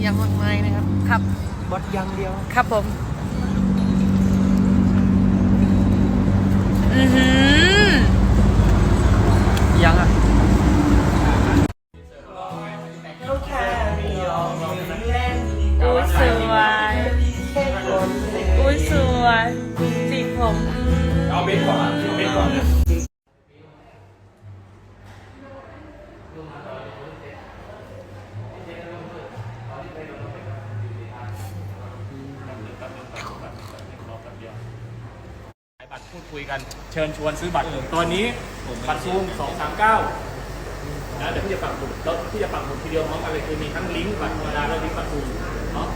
แยะมากมายนะครับครับบอสยังเดียว ครับผม อือหือยังอะ อุ้ยสวย อุ้ยสวยสีผมเอาเบสก่อนเอาเบสก่อนนะ ขายบัตร พูดคุยกันเชิญชวนซื้อบัตรตอนนี้บัตรซูมเก้านะเดี๋ยวพี่จะปักหมุดแล้วพี่จะปักหมุดทีเดียวพร้อมกันเลยคือมีทั้งลิงก์บัตรธรรมดาและลิงก์บัตรซูมเนาะ